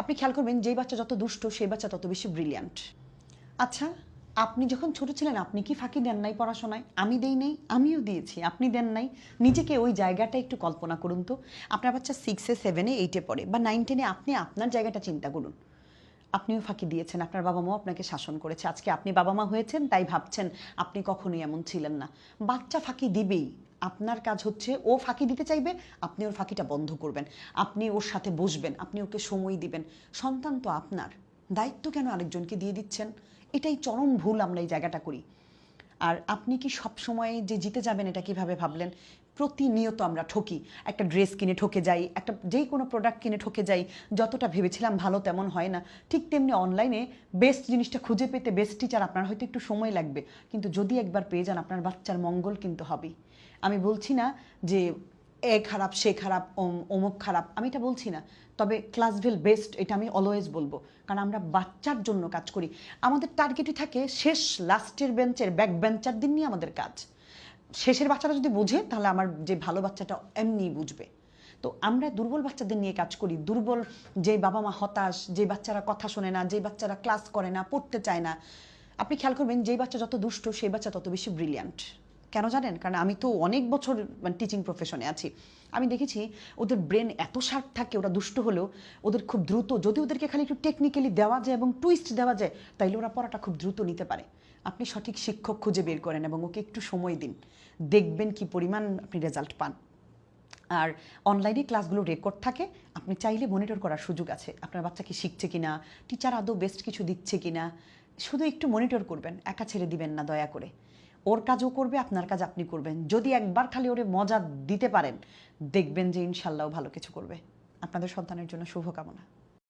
আপনি খেয়াল করবেন, যেই বাচ্চা যত দুষ্ট, সেই বাচ্চা তত বেশি ব্রিলিয়ান্ট আচ্ছা আপনি যখন ছোট ছিলেন, আপনি কি ফাঁকি দেন নাই পড়াশোনায়? আমি দেই নাই, আমিও দিয়েছি, আপনি দেন নাই। নিজেকে ওই জায়গাটা একটু কল্পনা করুন তো। আপনার বাচ্চা সিক্সে সেভেনে এইটে পড়ে, বা নাইন টেনে আপনি আপনার জায়গাটা চিন্তা করুন। আপনিও ফাঁকি দিয়েছেন, আপনার বাবা মাও আপনাকে শাসন করেছে। আজকে আপনি বাবা মা হয়েছেন, তাই ভাবছেন আপনি কখনোই এমন ছিলেন না। বাচ্চা ফাঁকি দিবেই। আপনার কাজ হচ্ছে ও ফাঁকি দিতে চাইবে, আপনি ওর ফাঁকিটা বন্ধ করবেন। আপনি ওর সাথে বসবেন, আপনি ওকে সময় দিবেন। সন্তান তো আপনার। দায়িত্ব কেন আরেকজনকে দিয়ে দিচ্ছেন? এটাই চরম ভুল আমরা এই জায়গাটা করি। আর আপনি কি সব সময় যে জিতে যাবেন এটা কীভাবে ভাবলেন? প্রতিনিয়ত আমরা ঠকি। একটা ড্রেস কিনে ঠকে যাই, একটা যেই কোনো প্রোডাক্ট কিনে ঠকে যাই, যতটা ভেবেছিলাম ভালো তেমন হয় না। ঠিক তেমনি অনলাইনে বেস্ট জিনিসটা খুঁজে পেতে বেস্ট টিচার আপনার হয়তো একটু সময় লাগবে। কিন্তু যদি একবার পেয়ে যান, আপনার বাচ্চার মঙ্গল কিন্তু হবেই। আমি বলছি না যে এ খারাপ, সে খারাপ অম- অমুক খারাপ, আমি এটা বলছি না। তবে ক্লাসভেল বেস্ট, এটা আমি অলওয়েজ বলব। কারণ আমরা বাচ্চার জন্য কাজ করি। আমাদের টার্গেটই থাকে শেষ লাস্টের বেঞ্চের ব্যাক বেঞ্চার দিন নিয়ে আমাদের কাজ। শেষের বাচ্চাটা যদি বুঝে, তাহলে আমার যে ভালো বাচ্চাটা এমনি বুঝবে। তো আমরা দুর্বল বাচ্চাদের নিয়ে কাজ করি। দুর্বল যে বাবা মা হতাশ, যে বাচ্চারা কথা শোনে না, যে বাচ্চারা ক্লাস করে না, পড়তে চায় না। আপনি খেয়াল করবেন, যেই বাচ্চা যত দুষ্ট, সেই বাচ্চা তত বেশি ব্রিলিয়ান্ট কেন জানেন? কারণ আমি তো অনেক বছর মানে টিচিং প্রফেশনে আছি। আমি দেখেছি ওদের ব্রেন এত শার্প থাকে, ওরা দুষ্ট হলেও ওদের খুব দ্রুত, যদি ওদেরকে খালি একটু টেকনিক্যালি দেওয়া যায় এবং টুইস্ট দেওয়া যায়, তাইলে ওরা পড়াটা খুব দ্রুত নিতে পারে। আপনি সঠিক শিক্ষক খুঁজে বের করেন এবং ওকে একটু সময় দিন। দেখবেন কি পরিমাণ আপনি রেজাল্ট পান। আর অনলাইনে ক্লাসগুলো রেকর্ড থাকে, আপনি চাইলে মনিটর করার সুযোগ আছে। আপনার বাচ্চা কি শিখছে কিনা? টিচার আদৌ বেস্ট কিছু দিচ্ছে কিনা? শুধু একটু মনিটর করবেন, একা ছেড়ে দিবেন না দয়া করে। ওর কাজও করবে, আপনার কাজ আপনি করবেন। যদি একবার খালি ওরে মজা দিতে পারেন, দেখবেন যে ইনশাল্লাহ ভালো কিছু করবে। আপনাদের সন্তানের জন্য শুভকামনা।